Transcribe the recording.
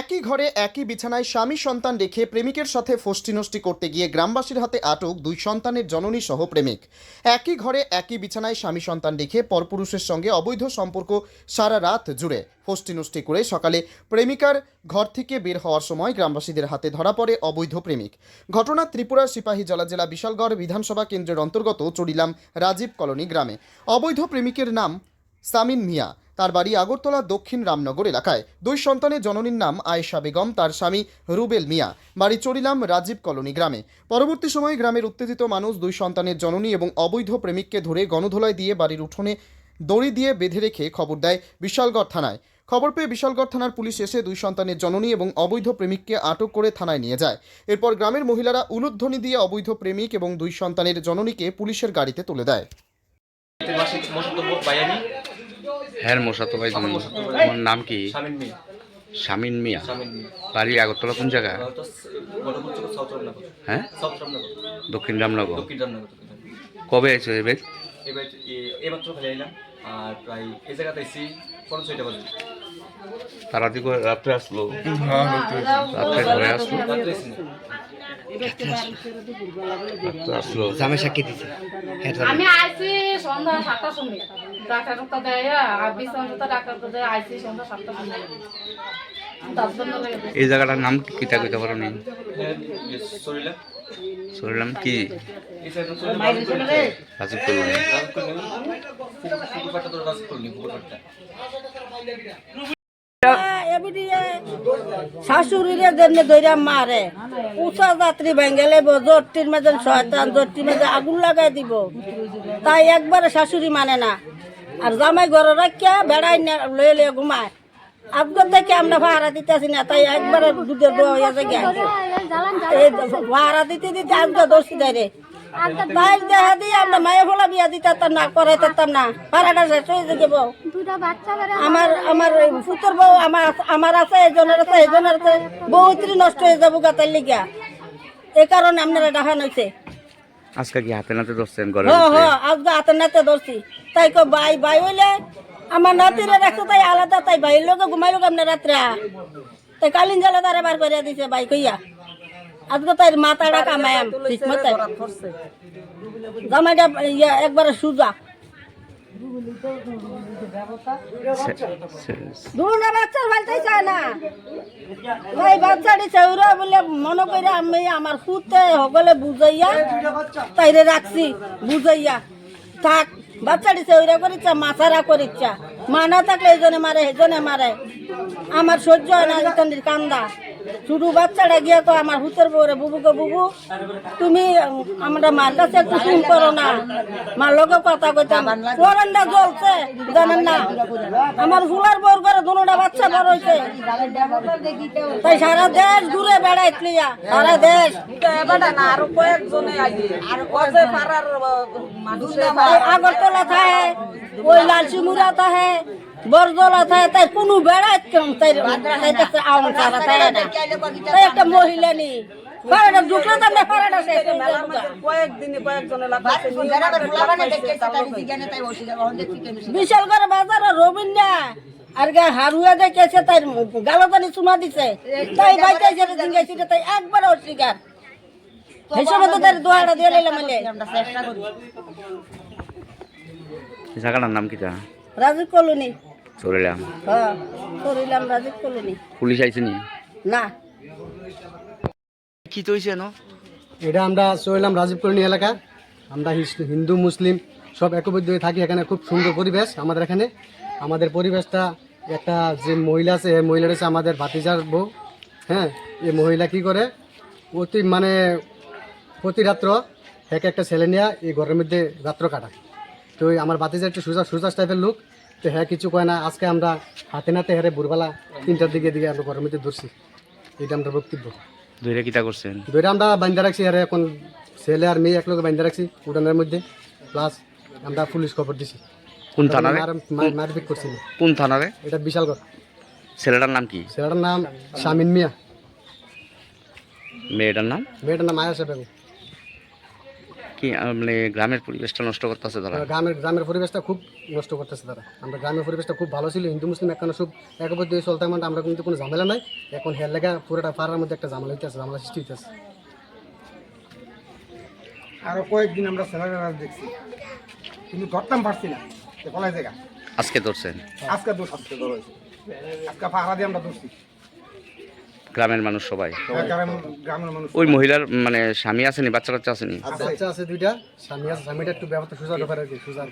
একই ঘরে একই বিছানায় স্বামী সন্তান রেখে প্রেমিকের সাথে ফষ্টিনষ্টি করতে গিয়ে গ্রামবাসীর হাতে আটক দুই সন্তানের জননী সহ প্রেমিক। একই ঘরে একই বিছানায় স্বামী সন্তান রেখে পরপুরুষের সঙ্গে অবৈধ সম্পর্ক সারা রাত জুড়ে ফষ্টিনষ্টি করে সকালে প্রেমিকার ঘর থেকে বের হওয়ার সময় গ্রামবাসীদের হাতে ধরা পড়ে অবৈধ প্রেমিক। ঘটনা ত্রিপুরা সিপাহী জলা জেলা বিশালগড় বিধানসভা কেন্দ্রের অন্তর্গত চড়িলাম রাজীব কলোনি গ্রামে। অবৈধ প্রেমিকের নাম সামিন মিয়া। তার বাড়ি আগরতলা দক্ষিণ রামনগর এলাকায়। দুই সন্তানের জননীর নাম আয়েশা বেগম, তার স্বামী রুবেল মিয়া। বাড়ি চড়িলাম রাজীব কলোনি গ্রামে। পরবর্তী সময়ে গ্রামের উত্তেজিত মানুষ দুই সন্তানের জননী এবং অবৈধ প্রেমিককে ধরে গণধোলায় দিয়ে বাড়ির উঠোনে দড়ি দিয়ে বেঁধে রেখে খবর দেয় বিশালগড় থানায়। খবর পেয়ে বিশালগড় থানার পুলিশ এসে দুই সন্তানের জননী এবং অবৈধ প্রেমিককে আটক করে থানায় নিয়ে যায়। এরপর গ্রামের মহিলারা উলুধ্বনি দিয়ে অবৈধ প্রেমিক এবং দুই সন্তানের জননীকে পুলিশের গাড়িতে তুলে দেয়। হ্যাঁ মশা তো ভাই তুমি মশাতো ভাই। তোমার নাম কি? শামিন মিয়া। বাড়ি আগরতলা কোন জায়গা হ্যাঁ? দক্ষিণ রামনগর। কবে আইছো এবার তারা দিকে রাত্রে আসলো? রাত্রে ঘরে আসলো? আসলো। জামে সাক্ষী দিছে। আমি আইছি সন্ধ্যা সাতটার সময়। ডাক্তার টাক্তার দেয় আর বিশ্রাম ডাক্তার তো দেয় আইছি সন্ধ্যা পনেরো এই জায়গাটার নাম কিতা কইতে পারো নি? শুনলাম কি? তো শাশুড়িরে জন্য মারে যাত্রী ভেঙ্গেলে জটির শয়তান জটির আগুন লাগাই দিব। তাই একবারে শাশুড়ি মানে না। আর জামাই ঘরে রাখিয়া বেড়াই লয়ে লয়ে ঘুমায়। আজকের থেকে আমরা ভাড়া দিতেছি না, তাই একবারে দুধের দোয়া হয়ে এই ভাড়া দিতে দিতে আজকে দোষী দেয় রে। মায়ে না না আছে আছে নষ্ট হয়ে যাব গাতার লিগা। এ কারণে আপনারা ডাকান হয়েছে আজকে কি হাতে নাতে ধরছেন ঘরে হ হ আজকে হাতের নাতে ধরছি। তাই কো ভাই ভাই হইলে আমার নাতিরে রাখছে তাই আলাদা তাই ভাই লোক ঘুমাইলো কেমনে রাত্রে? তাই কালিন জ্বালা তারা বার করে দিছে ভাই কইয়া। আজকে তাই মাথাটা কামায়াম ঠিক মতো। জামাইটা ইয়া একবারে সুজা। দুটা বাচ্চার ফালতেই চায় না। ওই বাচ্চাটি চৌরা বলে মনে করে আমি আমার সুতে সকলে বুঝাইয়া তাইরে রাখছি, বুঝাইয়া। থাক, বাচ্চাটি চৌরা করিচ্ছা মাথারা করিচ্ছা। মানা থাকলে এজনে মারে এজনে মারে। আমার সহ্য হয় না কান্দা। শুধু বাচ্চাটা গিয়ে তো আমার হুতের বউরে বুবুকে বুবু তুমি আমরা মার কাছে একটু ফোন করো না। মার লোকে কথা কইতাম। কোরআনটা জ্বলছে জানেন না? আমার ফুলার বউর করে দুটা বাচ্চা বড় হয়েছে তাই সারা দেশ ঘুরে বেড়াইতলিয়া সারা দেশ। আরও কয়েকজনে আগরতলা থাকে ওই লালসিমুরা থাকে বরজলা থাকে তাই কোনো বেড়াই তাই তাই কাছে আউন সারা থাকে না? তাই একটা মহিলা নি ফারাটা ঢুকলে তো আমরা ফারাটা শেষ যাব। কয়েকদিনে কয়েকজনে লাগাইছে বিশাল করে বাজারে রবীন্দ্রা আর গা হারুয়া দেখেছে তাই গালতানি চুমা দিছে। তাই বাইতে দিন তাই একবার অস্বীকার। হিসেবে তো তার দোয়াটা দিয়ে মানে জায়গাটার নাম কিতা রাজীব কলোনি। চলিলাম হ্যাঁ রাজীব কলোনি। পুলিশ আইছে নি? না। কি তো হইছে ন এটা আমরা চললাম রাজীব কলোনি এলাকা। আমরা হিস- হিন্দু মুসলিম সব একবদ্ধ হয়ে থাকি এখানে। খুব সুন্দর পরিবেশ আমাদের এখানে। আমাদের পরিবেশটা একটা যে মহিলা আছে এই মহিলাটা হচ্ছে আমাদের ভাতিজার বউ। হ্যাঁ এই মহিলা কি করে? প্রতি মানে প্রতি রাত্র এক একটা ছেলে নিয়ে এই ঘরের মধ্যে রাত্র কাটায়। তো আমার ভাতিজা একটু সুজা সুজাস টাইপের লোক। তো হ্যাঁ কিছু কয় না আজকে আমরা হাতে নাতে হেরে ভোরবেলা তিনটার দিকে দিকে আমরা ঘরের মধ্যে ধরছি। এটা আমরা বক্তব্য। ধরে কিতা করছেন? দুইটা আমরা বান্ধা রাখছি আর এখন ছেলে আর মেয়ে একলগে বান্ধা রাখছি উঠানের মধ্যে। প্লাস আমরা পুলিশ খবর দিছি। কোন থানারে? মার- মারপিট করছিল কোন থানারে? এটা বিশালগড় ছেলেটার নাম কি? ছেলেটার নাম শামিন মিয়া। মেয়েটার নাম? মেয়েটার নাম আয়াসা বেগম কি মানে গ্রামের পরিবেশটা নষ্ট করতেছে তারা? গ্রামের গ্রামের পরিবেশটা খুব নষ্ট করতেছে তারা। আমরা গ্রামের পরিবেশটা খুব ভালো ছিল। হিন্দু মুসলিম এখানে সব একবদ্ধ হয়ে চলতে মানে আমরা কিন্তু কোনো ঝামেলা নাই। এখন হের লেগা পুরোটা পাড়ার মধ্যে একটা ঝামেলা হইতেছে ঝামেলা সৃষ্টি হইতেছে। আরও কয়েকদিন আমরা ছেলেরা দেখছি। কিন্তু ধরতাম পারছি না। কলাই জায়গা আজকে ধরছেন? আজকে দোষ আজকে ধরা আজকে পাহারা দিয়ে আমরা ধরছি। গ্রামের মানুষ সবাই। গ্রামের মানুষ ওই মহিলার মানে স্বামী আসেনি বাচ্চা টাচ্চা আসেনি। বাচ্চা আছে দুইটা স্বামী আছে স্বামীটা একটু ব্যবস্থা সোজা ব্যাপার আর কি সোজা